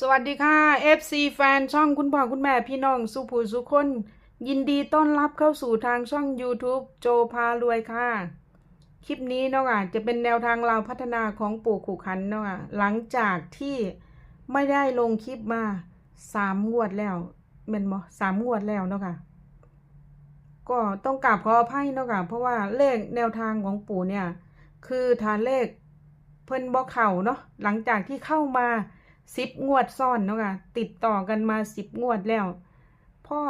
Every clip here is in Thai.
สวัสดีค่ะ FC แฟนช่องคุณพ่อคุณแม่พี่น้องสุภูสุคน ยินดีต้อนรับเข้าสู่ทางช่อง YouTube โจพารวยค่ะ คลิปนี้เนาะอะจะเป็นแนวทางเราพัฒนาของปู่ขู่ขันเนาะอะหลังจากที่ไม่ได้ลงคลิปมาสามงวดแล้วเม็นบ่สามงวดแล้วเนาะค่ะ ก็ต้องกราบขออภัยเนาะค่ะ เพราะว่าเลขแนวทางของปู่เนี่ย คือทานเลขเพิ่นบ่เข่าเนาะหลังจากที่เข้ามา สิบงวดซ้อนเนาะค่ะติดต่อกันมาสิบงวดแล้ว พ่อ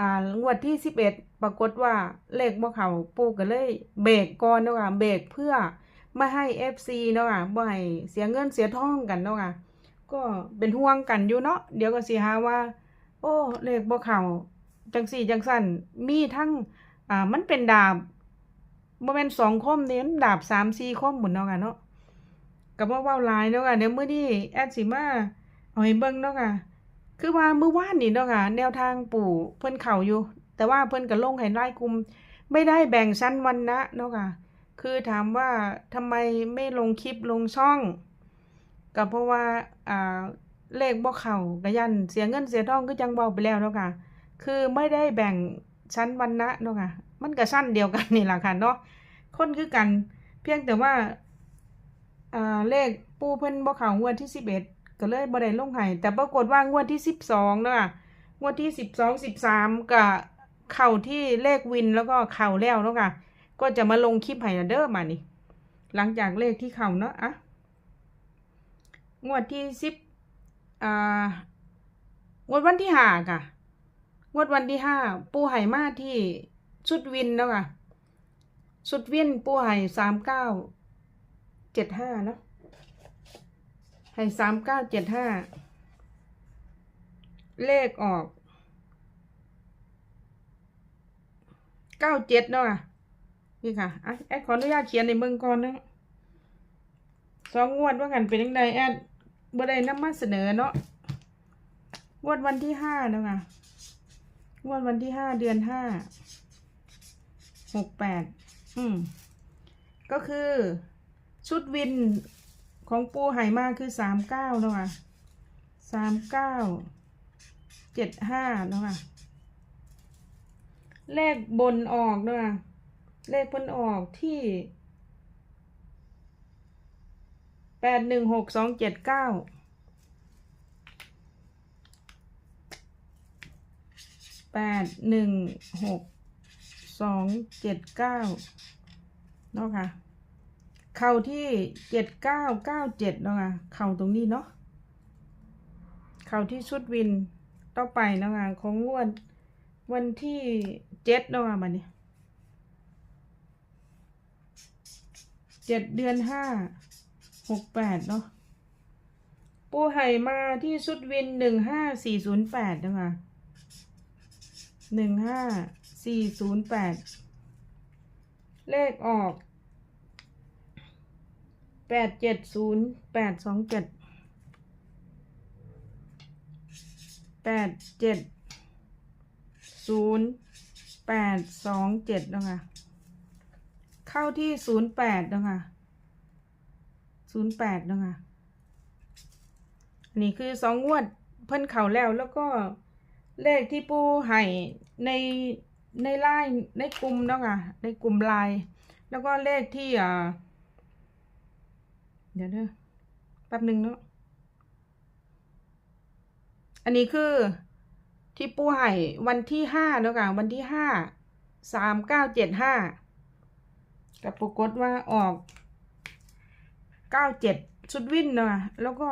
อ่างวดที่สิบเอ็ดปรากฏว่าเลขบ่เขาปูก็เลย เบรกก่อนเนาะค่ะเบรกเพื่อไม่ให้ FC เนาะค่ะบ่ให้เสียเงินเสียทองกันเนาะค่ะก็เป็นห่วงกันอยู่เนาะเดี๋ยวก็สิหาว่า โอ้เลขบ่เขาจังสี่จังสั่นมีทั้งอ่ามันเป็นดาบบ่แม่นสองคมเด้นดาบสามสี่คมหมุนเนาะค่ะเนาะ ก็บ่เว้าลายเนาะค่ะเดี๋ยวมื้อนี้แอดสิมาเอาให้เบิ่งเนาะค่ะ คือว่าเมื้อวานนี่เนาะค่ะ แนวทางปู่เพิ่อนเข้าอยู่ แต่ว่าเพิ่อนก็ลงให้รายกลุ่มไม่ได้แบ่งชั้นวรรณะเนาะค่ะ คือถามว่าทำไมไม่ลงคลิปลงช่องก็เพราะว่าอ่าเลขบ่เข้าก็ยันเสียเงินเสียทองคือจังเว้าไปแล้วเนาะค่ะ คือไม่ได้แบ่งชั้นวรรณะเนาะค่ะ มันก็ชั้นเดียวกันนี่แหละค่ะเนาะคนคือกันเพียงแต่ว่า อ่าเลขปูเพิ่นบ่เข้างวดที่สิบเอ็ดก็เลยบ่ได้ลงให้แต่ปรากฏว่างวดที่สิบสองเนาะคะงวดที่สิบสองสิบสามก็เข้าที่เลขวินแล้วก็เข้าแล้วเนาะค่ะ ก็จะมาลงคลิปให้เด้อมานี่ หลังจากเลขที่เข้าเนาะอะงวดที่สิบอ่างวดวันที่ห้าค่ะ งวดวันที่ห้าปูไห่มาที่ชุดวินแล้วค่ะชุดวินปูไห่สามเก้า เจ็ดห้าเนาะไห่สามเก้าเจ็ดห้าเลขออกเก้าเจ็ดเนาะนี่ค่ะอะแอดขออนุญาตเขียนในเมืองก่อนนะสองงวดว่ากันเป็นยังไงแอดบ่ได้นำมาเสนอเนาะงวดวันที่ห้าเนาะค่ะงวดวันที่ห้าเดือนห้าหกแปดอืมก็คือ ชุดวินของปูไหมาคือสามเก้าเนาะค่ะสามเก้าเจ็ดห้าเนาะค่ะเลขบนออกเนาะค่ะเลขบนออกที่แปดหนึ่งหกสองเจ็ดเก้าแปดหนึ่งหกสองเจ็ดเก้าเนาะค่ะ เข่าที่เจ็ดเก้าเก้าเจ็ดเนาะเข่าตรงนี้เนาะเข่าที่ชุดวินต่อไปเนาะค่ะของงวดวันที่เจ็ดเนาะมาเนี่ยเจ็ดเดือนห้าหกแปดเนาะปูไห่มาที่ชุดวินหนึ่งห้าสี่ศูนย์แปดเนาะหนึ่งห้าสี่ศูนย์แปดเลขออก แปดเจ็ดศูนย์แปดสองเจ็ดแปดเจ็ดศูนย์แปดสองเจ็ดนะคะเข้าที่ศูนย์แปดนะคะศูนย์แปดนะคะอันนี้คือสองงวดเพิ่นเข่าแล้วแล้วก็เลขที่ปูให้ในในไลน์ในกลุ่มเนาะค่ะในกลุ่มไลน์แล้วก็เลขที่อ่า เดี๋ยวเด้อแป๊บหนึ่งเนาะอันนี้คือ ที่ปูให้วันที่ห้าเนาะค่ะวันที่ห้าสามเก้าเจ็ดห้ากับปรากฏว่าออกเก้าเจ็ดชุดวินเนาะแล้วก็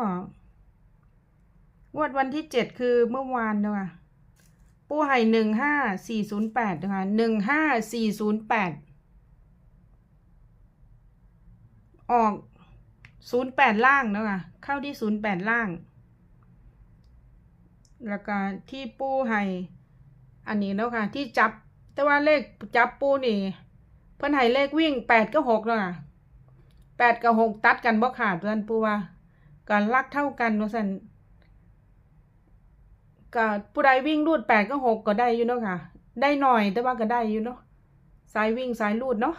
งวดวันที่เจ็ดคือเมื่อวานเนาะค่ะปูไห่หนึ่งห้าสี่ศูนย์แปดนะคะหนึ่งห้าสี่ศูนย์แปดออก ศูนย์แปดล่างเนาะคะเข้าที่ศูนย์แปดล่าง แล้วก็ที่ปูไห่อันนี้เนาะค่ะ ที่จับ แต่ว่าเลขจับปูนี่ เพิ่นไห่เลขวิ่งแปดก็หกเนาะค่ะแปดกับหกตัดกันบ่ขาดเพื่อนปูว่าการลักเท่ากันว่าสันก็ผู้ใดวิ่งรูดแปดก็หกก็ได้อยู่เนาะค่ะ ได้หน่อยแต่ว่าก็ได้อยู่เนาะสายวิ่งสายรูดเนาะ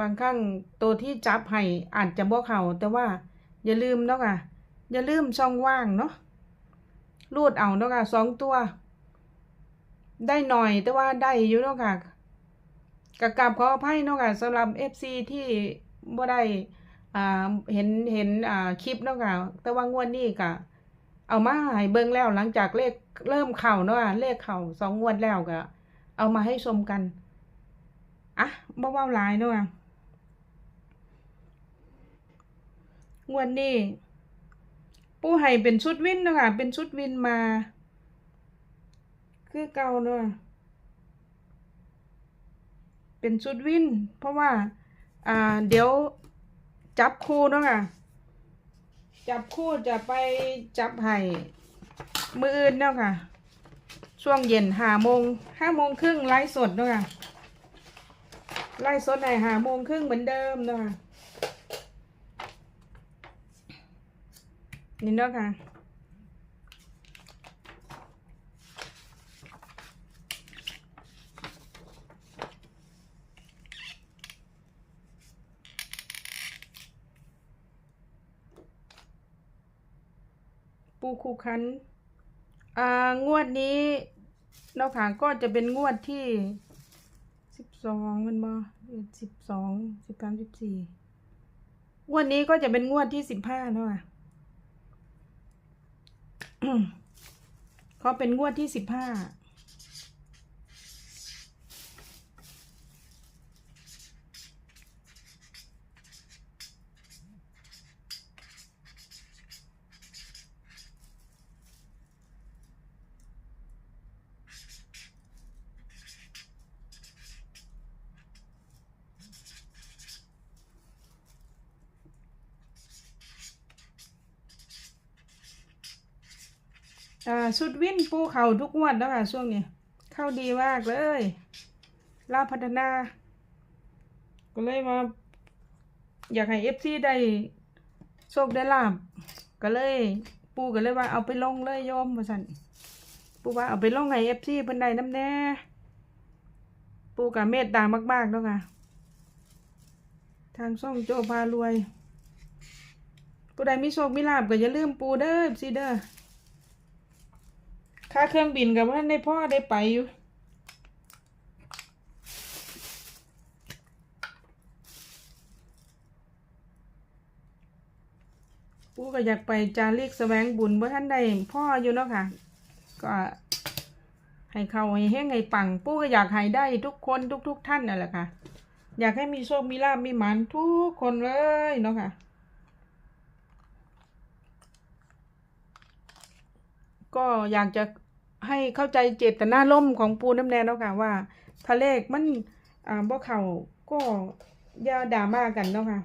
บางครั้งตัวที่จับให้อาจจะบ่เข่าแต่ว่าอย่าลืมเนาะค่ะอย่าลืมช่องว่างเนาะรูดเอาเนาะค่ะสองตัว ได้หน่อยแต่ว่าได้อยู่เนาะค่ะกะกราบขออภัยเนาะค่ะสำหรับ FC ที่บ่ได้อ่าเห็นเห็นอ่าคลิปเนาะค่ะแต่ว่างวดนี้ก็เอามาให้เบิ่งแล้วหลังจากเลขเริ่มเข้าเนาะค่ะเลขเข้าสองงวดแล้วก็เอามาให้ชมกันอะบ่เว้าหลายเนาะค่ะ งวดนี้ ปูให้เป็นชุดวินนะคะเป็นชุดวินมา คือเก่าเนาะเป็นชุดวิน เพราะว่า อ่า เดี๋ยวจับคู่เนาะค่ะ จับคู่จะไปจับให้มืออื่นเนาะค่ะ ช่วงเย็นห้าโมงห้าโมงครึ่งไลฟ์สดเนาะค่ะ ไลฟ์สดในห้าโมงครึ่งเหมือนเดิมเนาะค่ะ นี่เนาะค่ะปูคูคันอ่างวดนี้เนาะค่ะก็จะเป็นงวดที่สิบสองมันมาสิบสองสิบสามสิบสี่งวดนี้ก็จะเป็นงวดที่สิบห้าเนาะ เขาเป็นงวดที่สิบห้า อ่าสุดวิ่นปูเขาทุกงวดแล้วค่ะ ช่วงนี้ เข้าดีมากเลยลาพัฒนา ก็เลยมา อยากให้เอฟซีได้โชคได้ลาบก็เลย ปูก็เลยว่าเอาไปลงเลยโยมว่าสันปูว่าเอาไปลงให้เอฟซีเพิ่นได้น้ำแน่ ปูกับเมตตามากๆแล้วค่ะ ทางช่องโจพารวย ผู้ใดมีโชคมีลาบก็อย่าลืมปูเด้อซีเด้อ ค่าเครื่องบินกับว่าในพ่อได้ไปอยู่ปูก็อยากไปจารีกแสวงบุญเมื่อท่านได้พ่ออยู่เนาะค่ะ ก็ให้เขาให้เฮงให้ปังปูก็อยากให้ได้ทุกคนทุกทุก ๆ ท่านนั่นแหละค่ะ อยากให้มีโชคมีลาบมีหมันทุกคนเลยเนาะค่ะ ก็อยากจะให้เข้าใจเจตนาล่มของปูน้ำแนนเนาะค่ะว่าถ้าเลขมันอ่าบ่เข่าก็อย่าด่ามากันเนาะค่ะ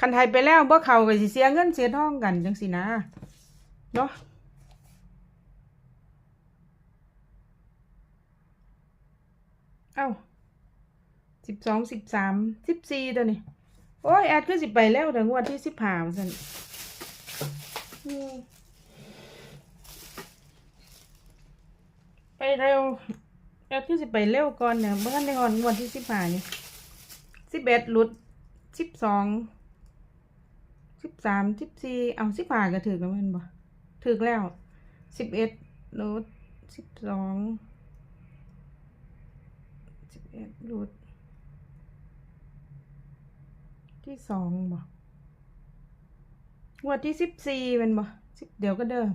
คันไทยไปแล้วบ่เข่าก็สิเสียเงินเสียทองกันจังสินะเนาะเอ้าสิบสองสิบสามสิบสี่ตัวนี้ โอ้ย แอดคือสิไปแล้วแต่งวดที่สิบห้าสันอืม ไปเร็วแอดที่สิไปเร็วก่อนเนี่ยเมื่อในหอนงวดที่สิบห้านี่สิบเอ็ดหลุดสิบสองสิบสามสิบสี่เอาสิบห้าก็ถือแล้วมันบ่ถือแล้วสิบเอ็ดหลุดสิบสองสิบเอ็ดหลุดที่สองบ่งวดที่สิบสี่เป็นบ่เดี๋ยวก็เด้อ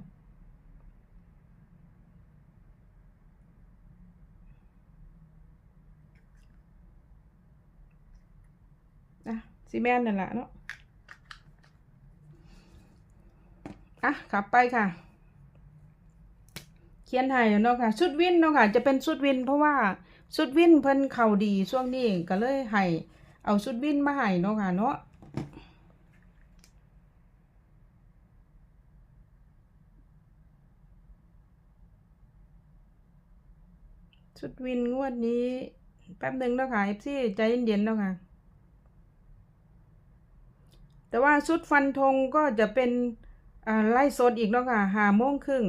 อะ ซีแมนนั่นแหละเนาะอะขับไปค่ะ เขียนให้เนาะค่ะชุดวินเนาะค่ะ จะเป็นชุดวิน เพราะว่าชุดวินเพิ่นเข่าดีช่วงนี้ก็เลยให้เอาชุดวินมาให้เนาะค่ะเนาะชุดวินงวดนี้ แป๊บหนึ่งเนาะค่ะเอฟซีใจเย็นๆเนาะค่ะ แต่ว่าชุดฟันธงก็จะเป็นอ่าไล่สดอีกเนาะค่ะหาโมงครึ่ง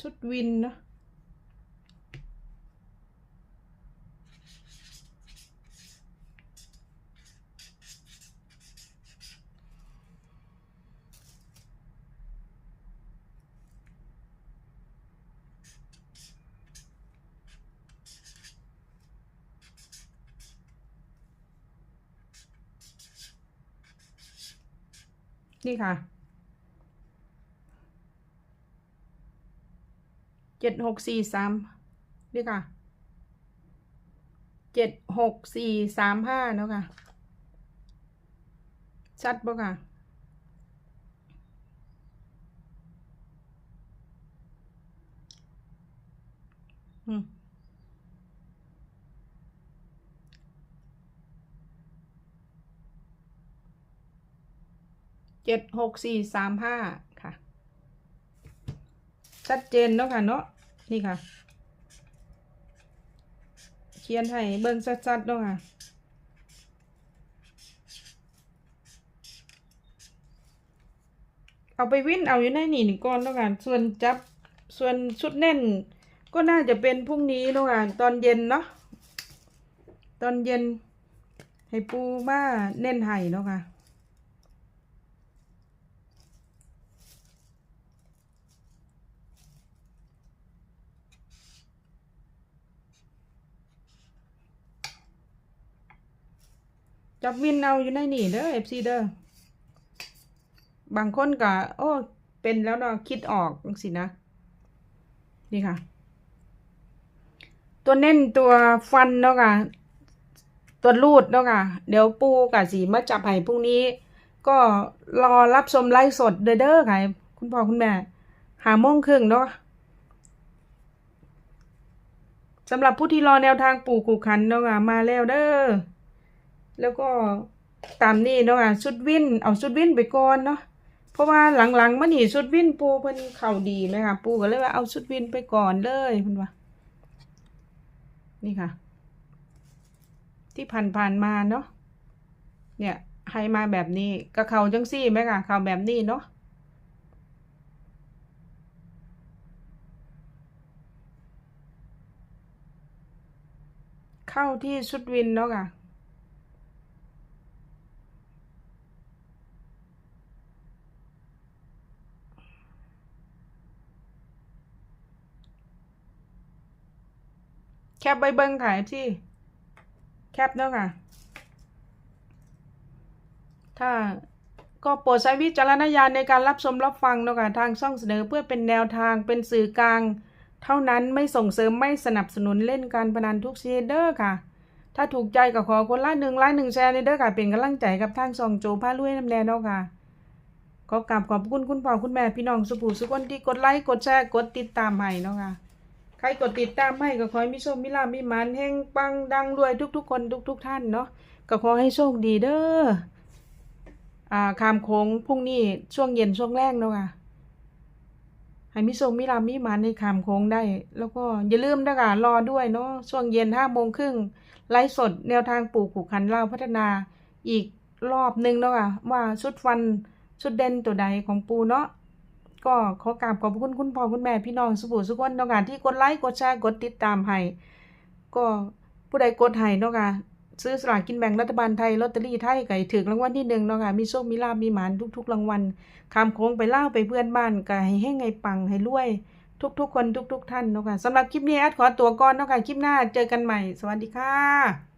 ชุดวินเนาะ นี่ค่ะเจ็ดหกสี่สามนี่ค่ะเจ็ดหกสี่สามห้าเนาะค่ะ ชัดปะค่ะอืม เจ็ดหกสี่สามห้าค่ะ ชัดเจนเนาะค่ะเนาะนี่ค่ะ เขียนให้เบิ่งชัดๆเนาะค่ะเอาไปวิ่นเอาอยู่ในนี่นี่ก่อนแล้วกันส่วนจับส่วนชุดแน่น ก็น่าจะเป็นพรุ่งนี้แล้วกันตอนเย็นเนาะตอนเย็นให้ปูมาเน่นไห้เนาะค่ะ จับวินเอาอยู่ในนี่เด้อเอฟซีเด้อบางคนก็โอ้เป็นแล้วเนาะคิดออกสินะ นี่ค่ะ ตัวเน้นตัวฟันเนาะค่ะ ตัวรูดเนาะค่ะ เดี๋ยวปูกับสีมาจับให้พรุ่งนี้ ก็รอรับชมไลฟ์สดเด้อเด้อค่ะ คุณพ่อคุณแม่ หาโมงครึ่งเนาะสำหรับผู้ที่รอแนวทางปู่กูขันเนาะค่ะมาแล้วเด้อ แล้วก็ตามนี้เนาะอะชุดวินเอาชุดวินไปก่อนเนาะเพราะว่าหลังๆมานี่ชุดวินปูเพิ่นเข่าดีไหมคะปูก็เลยว่าเอาชุดวินไปก่อนเลยเพิ่นว่านี่ค่ะ ที่ผ่านๆมาเนาะเนี่ยให้มาแบบนี้ก็เข่าจังซี่ไหมคะเข่าแบบนี้เนาะเข้าที่ชุดวินเนาะค่ะ แคปใบเบิ้งค่ะที่แคปเนาะค่ะ ถ้าก็โปรดใช้วิจารณญาณในการรับชมรับฟังเนาะค่ะทางช่องเสนอเพื่อเป็นแนวทางเป็นสื่อกลาง เท่านั้นไม่ส่งเสริมไม่สนับสนุนเล่นการพนันทุกชนิดเด้อค่ะ ถ้าถูกใจก็ขอคนละหนึ่งไลค์หนึ่งแชร์ในเด้อค่ะเป็นกำลังใจกับทางช่องโจพาลุยน้ำแดงเนาะค่ะขอกราบขอบคุณคุณพ่อคุณแม่พี่น้องสุภูสุกคนที่กดไลค์กดแชร์กดติดตามให้เนาะค่ะ ใครกดติดตามให้ก็ขอให้มีโชคมีลามีมันเฮงปังดังรวยทุก ๆ คนทุก ๆ ท่านเนาะก็ขอให้โชคดีเด้ออ่าคามโค้งพรุ่งนี้ช่วงเย็นช่วงแรกเนาะค่ะให้มีโชคมีลามีมันในคามโค้งได้ แล้วก็อย่าลืมนะคะรอด้วยเนาะช่วงเย็นห้าโมงครึ่งไลฟ์สดแนวทางปลูกผูกขันเล่าพัฒนาอีกรอบหนึ่งเนาะค่ะว่าชุดฟันชุดเด่นตัวใดของปูเนาะ ก็ขอกราบขอบคุณคุณพ่อคุณแม่พี่น้องสุภูสุกคนเนาะค่ะที่กดไลค์กดแชร์กดติดตามให้ก็ผู้ใดกดให้เนาะค่ะซื้อสลากกินแบ่งรัฐบาลไทยลอตเตอรี่ไทยไก่ถึงรางวัลที่หนึ่งเนาะค่ะมีโชคมีลาภมีหมานทุกๆรางวัลคำโค้งไปเล่าไปเพื่อนบ้านก็ให้แห้งให้ปังให้รวย ทุกๆ คนทุก ๆ ท่านเนาะค่ะสำหรับคลิปนี้แอดขอตัวก่อนเนาะค่ะคลิปหน้าเจอกันใหม่ สวัสดีค่ะ